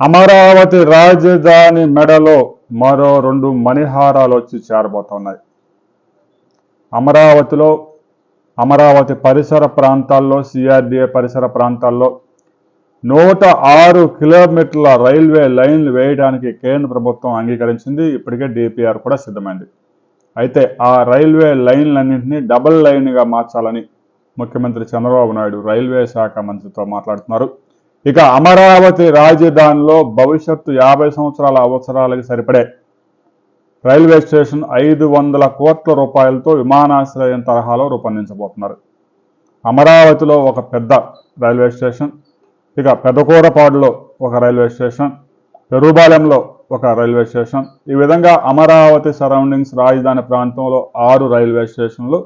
అమరావతి రాజధాని మెడలో మరో రెండు మణిహారాలు వచ్చి చేరబోతున్నాయి. అమరావతిలో అమరావతి పరిసర ప్రాంతాల్లో సిఆర్డిఏ పరిసర ప్రాంతాల్లో నూట ఆరు కిలోమీటర్ల రైల్వే లైన్లు వేయడానికి కేంద్ర ప్రభుత్వం అంగీకరించింది. ఇప్పటికే డిపిఆర్ కూడా సిద్ధమైంది. అయితే ఆ రైల్వే లైన్లన్నింటినీ డబుల్ లైన్గా మార్చాలని ముఖ్యమంత్రి చంద్రబాబు నాయుడు రైల్వే శాఖ మంత్రితో మాట్లాడుతున్నారు. ఇక అమరావతి రాజధానిలో భవిష్యత్తు యాభై సంవత్సరాల అవసరాలకు సరిపడే రైల్వే స్టేషన్ ఐదు వందల కోట్ల రూపాయలతో విమానాశ్రయం తరహాలో రూపొందించబోతున్నారు. అమరావతిలో ఒక పెద్ద రైల్వే స్టేషన్ ఇక పెదకూరపాడులో ఒక రైల్వే స్టేషన్ పెరుబాలెంలో ఒక రైల్వే స్టేషన్. ఈ విధంగా అమరావతి సరౌండింగ్స్ రాజధాని ప్రాంతంలో ఆరు రైల్వే స్టేషన్లు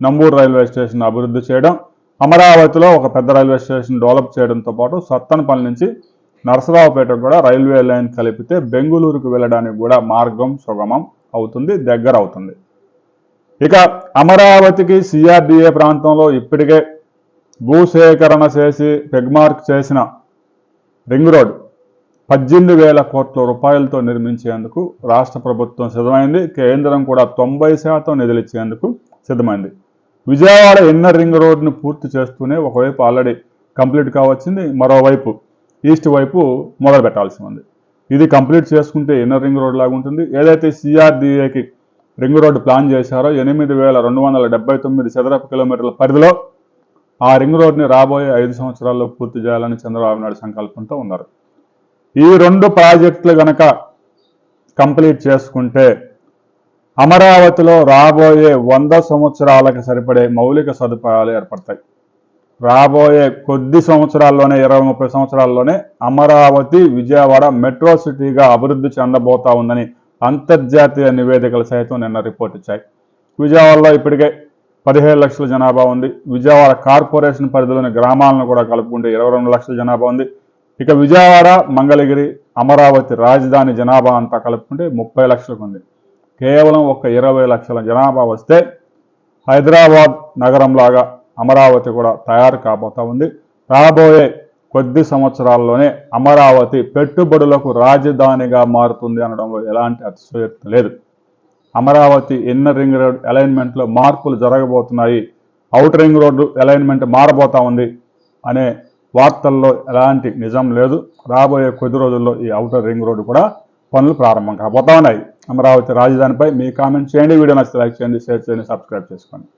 నంబూరు రైల్వే స్టేషన్ అభివృద్ధి చేయడం అమరావతిలో ఒక పెద్ద రైల్వే స్టేషన్ డెవలప్ చేయడంతో పాటు సత్తనపల్లి నుంచి నరసరావుపేట కూడా రైల్వే లైన్ కలిపితే బెంగుళూరుకు వెళ్ళడానికి కూడా మార్గం సుగమం అవుతుంది దగ్గర అవుతుంది. ఇక అమరావతికి సిఆర్డిఏ ప్రాంతంలో ఇప్పటికే భూసేకరణ చేసి పెగ్మార్క్ చేసిన రింగ్ రోడ్ పద్దెనిమిది వేల కోట్ల రూపాయలతో నిర్మించేందుకు రాష్ట్ర ప్రభుత్వం సిద్ధమైంది. కేంద్రం కూడా తొంభై శాతం నిధులు ఇచ్చేందుకు సిద్ధమైంది. విజయవాడ ఇన్నర్ రింగ్ రోడ్ను పూర్తి చేస్తూనే ఒకవైపు ఆల్రెడీ కంప్లీట్ కావచ్చింది మరోవైపు ఈస్ట్ వైపు మొదలు పెట్టాల్సి ఉంది. ఇది కంప్లీట్ చేసుకుంటే ఇన్నర్ రింగ్ రోడ్ లాగా ఉంటుంది. ఏదైతే సిఆర్డిఏకి రింగ్ రోడ్డు ప్లాన్ చేశారో ఎనిమిది వేల రెండు వందల డెబ్బై తొమ్మిది చదరపు కిలోమీటర్ల పరిధిలో ఆ రింగ్ రోడ్ని రాబోయే ఐదు సంవత్సరాల్లో పూర్తి చేయాలని చంద్రబాబు నాయుడు సంకల్పంతో ఉన్నారు. ఈ రెండు ప్రాజెక్టులు గనక కంప్లీట్ చేసుకుంటే అమరావతిలో రాబోయే వంద సంవత్సరాలకు సరిపడే మౌలిక సదుపాయాలు ఏర్పడతాయి. రాబోయే కొద్ది సంవత్సరాల్లోనే ఇరవై ముప్పై సంవత్సరాల్లోనే అమరావతి విజయవాడ మెట్రో సిటీగా అభివృద్ధి చెందబోతా ఉందని అంతర్జాతీయ నివేదికలు సైతం నిన్న రిపోర్ట్ ఇచ్చాయి. విజయవాడలో ఇప్పటికే పదిహేడు లక్షల జనాభా ఉంది. విజయవాడ కార్పొరేషన్ పరిధిలోని గ్రామాలను కూడా కలుపుకుంటే ఇరవై రెండు లక్షల జనాభా ఉంది. ఇక విజయవాడ మంగళగిరి అమరావతి రాజధాని జనాభా అంతా కలుపుకుంటే ముప్పై లక్షలకు ఉంది. కేవలం ఒక ఇరవై లక్షల జనాభా వస్తే హైదరాబాద్ నగరంలాగా అమరావతి కూడా తయారు కాబోతా ఉంది. రాబోయే కొద్ది సంవత్సరాల్లోనే అమరావతి పెట్టుబడులకు రాజధానిగా మారుతుంది అనడంలో ఎలాంటి అతిశయోక్తి లేదు. అమరావతి ఇన్నర్ రింగ్ రోడ్ అలైన్మెంట్లో మార్పులు జరగబోతున్నాయి. అవుట్ రింగ్ రోడ్డు అలైన్మెంట్ మారబోతా ఉంది అనే వార్తల్లో ఎలాంటి నిజం లేదు. రాబోయే కొద్ది రోజుల్లో ఈ అవుటర్ రింగ్ రోడ్డు కూడా పనులు ప్రారంభం కాబోతా ఉన్నాయి. అమరావతి రాజధానిపై మీ కామెంట్ చేయండి వీడియో నచ్చితే లైక్ చేయండి షేర్ చేయండి సబ్స్క్రైబ్ చేసుకోండి.